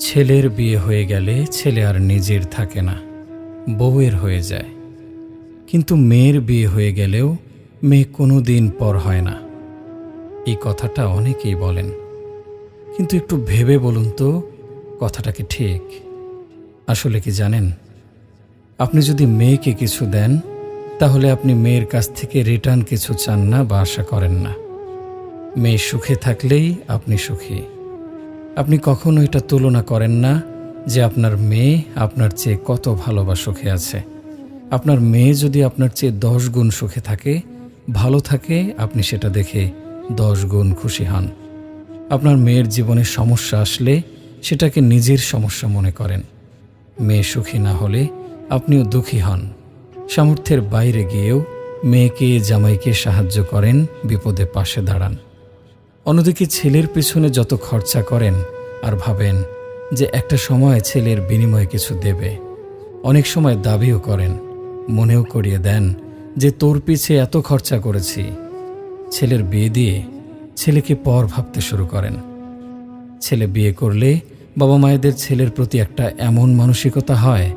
ছেলের বিয়ে হয়ে গেলে ছেলে আর নিজের থাকে না, বউয়ের হয়ে যায়। কিন্তু মেয়ের বিয়ে হয়ে গেলেও মেয়ে কোনো দিন পর হয় না। এই কথাটা অনেকেই বলেন। কিন্তু একটু ভেবে বলুন তো, কথাটা কি ঠিক? আসলে কি জানেন? আপনি যদি মেয়েকে কিছু দেন, তাহলে আপনি মেয়ের কাছ থেকে রিটার্ন কিছু চান না বা আশা করেন না। মেয়ে সুখে থাকলেই আপনি সুখী। আপনি কখনো এটা তুলনা করেন না যে আপনার মেয়ে আপনার চেয়ে কত ভালো বা সুখে আছে। আপনার মেয়ে যদি আপনার চেয়ে দশ গুণ সুখে থাকে, ভালো থাকে, আপনি সেটা দেখে দশ গুণ খুশি হন। আপনার মেয়ের জীবনে সমস্যা আসলে সেটাকে নিজের সমস্যা মনে করেন। মেয়ে সুখী না হলে আপনিও দুঃখী হন। সামর্থ্যের বাইরে গিয়েও মেয়েকে জামাইকে সাহায্য করেন, বিপদে পাশে দাঁড়ান। অন্যদিকে ছেলের পেছনে যত খরচা করেন আর ভাবেন যে একটা সময় ছেলের বিনিময়ে কিছু দেবে, অনেক সময় দাবিও করেন, মনেও করিয়ে দেন যে তোর পিছে এত খরচা করেছি। ছেলের বিয়ে দিয়ে ছেলেকে পর ভাবতে শুরু করেন। ছেলে বিয়ে করলে বাবা মায়েদের ছেলের প্রতি একটা এমন মানসিকতা হয়,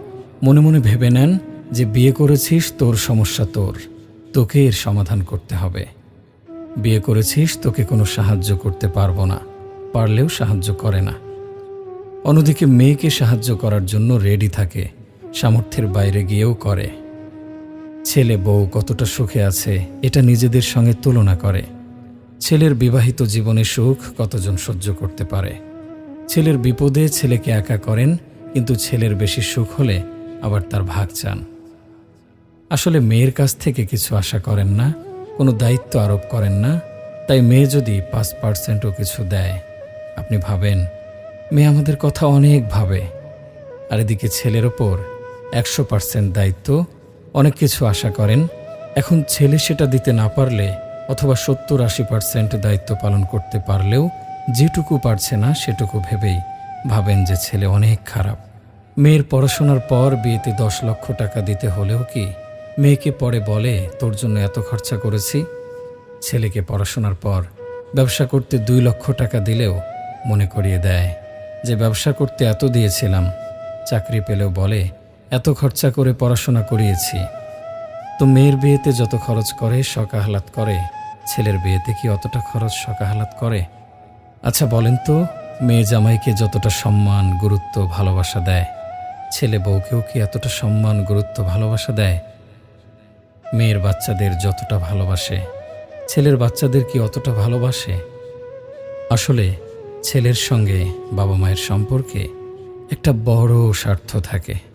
মনে মনে ভেবে নেন যে বিয়ে করেছিস, তোর সমস্যা তোর, তোকে এর সমাধান করতে হবে। বিয়ে করেছিস, তোকে কোনো সাহায্য করতে পারব না। পারলেও সাহায্য করে না। অন্যদিকে মেয়েকে সাহায্য করার জন্য রেডি থাকে, সামর্থ্যের বাইরে গিয়েও করে। ছেলে বউ কতটা সুখে আছে, এটা নিজেদের সঙ্গে তুলনা করে। ছেলের বিবাহিত জীবনে সুখ কতজন সহ্য করতে পারে? ছেলের বিপদে ছেলেকে একা করেন, কিন্তু ছেলের বেশি সুখ হলে আবার তার ভাগ চান। আসলে মেয়ের কাছ থেকে কিছু আশা করেন না কোনো দায়িত্ব আরোপ করেন না, তাই মেয়ে যদি পাঁচ পার্সেন্টও কিছু দেয়, আপনি ভাবেন, মেয়ে আমাদের কথা অনেক ভাবে। আর এদিকে ছেলের ওপর একশো পার্সেন্ট দায়িত্ব, অনেক কিছু আশা করেন, এখন ছেলে সেটা দিতে না পারলে অথবা সত্তর আশি পার্সেন্ট দায়িত্ব পালন করতে পারলেও যেটুকু পারছে না সেটুকু ভেবেই ভাবেন যে ছেলে অনেক খারাপ। মেয়ের পড়াশোনার পর বিয়েতে দশ লক্ষ টাকা দিতে হলেও কি মেয়েকে পরে বলে, তোর জন্য এত খরচা করেছি। ছেলেকে পড়াশোনার পর ব্যবসা করতে দুই লক্ষ টাকা দিলেও মনে করিয়ে দেয়। যে ব্যবসা করতে এত দিয়েছিলাম, চাকরি পেলেও বলে, এত খরচা করে পড়াশোনা করিয়েছি। তো মেয়ের বিয়েতে যত খরচ করে সকাহালাত করে। ছেলের বিয়েতে কি অতটা খরচ সকাহালাত করে? আচ্ছা বলেন তো, মেয়ে জামাইকে যতটা সম্মান, গুরুত্ব, ভালোবাসা দেয়, ছেলে বউকেও কি এতটা সম্মান, গুরুত্ব, ভালোবাসা দেয়? মেয়ের বাচ্চাদের যতটা ভালোবাসে, ছেলের বাচ্চাদের কি অতটা ভালোবাসে? আসলে ছেলের সঙ্গে বাবা মায়ের সম্পর্কে একটা বড় স্বার্থ থাকে।